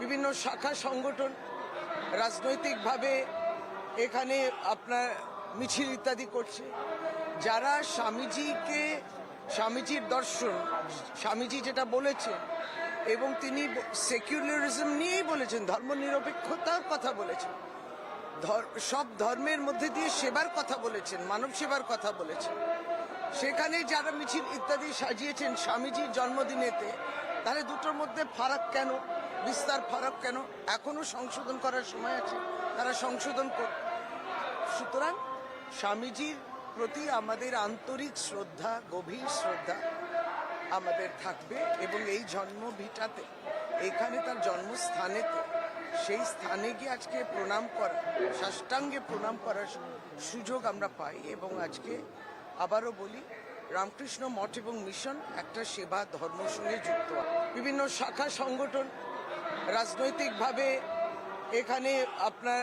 বিভিন্ন শাখা সংগঠন রাজনৈতিকভাবে এখানে আপনার মিছিল ইত্যাদি করছে। যারা স্বামীজিকে, স্বামীজির দর্শন, স্বামীজি যেটা বলেছেন এবং তিনি সেকুলারিজম নিয়েই বলেছেন ধর্মনিরপেক্ষতার কথা বলেছেন। সব ধর্মের মধ্যে দিয়ে সেবার কথা বলেছেন, মানব সেবার কথা বলেছেন। সেখানে যারা মিছিল ইত্যাদি সাজিয়েছেন, স্বামীজির জন্মদিনেতে তাহলে দুটোর মধ্যে ফারাক কেন? বিস্তার ফারাক কেন? এখনও সংশোধন করার সময় আছে। তারা সংশোধন কর সুতরাং স্বামীজির প্রতি আমাদের আন্তরিক শ্রদ্ধা, গভীর শ্রদ্ধা আমাদের থাকবে এবং এই জন্ম ভিটাতে এখানে তার জন্মস্থানেতে, সেই স্থানে গিয়ে আজকে প্রণাম করা, সাষ্টাঙ্গে প্রণাম করার সুযোগ আমরা পাই এবং আজকে আবারও বলি রামকৃষ্ণ মঠ এবং মিশন একটা সেবা ধর্মর সঙ্গে যুক্ত। বিভিন্ন শাখা সংগঠন রাজনৈতিকভাবে এখানে আপনার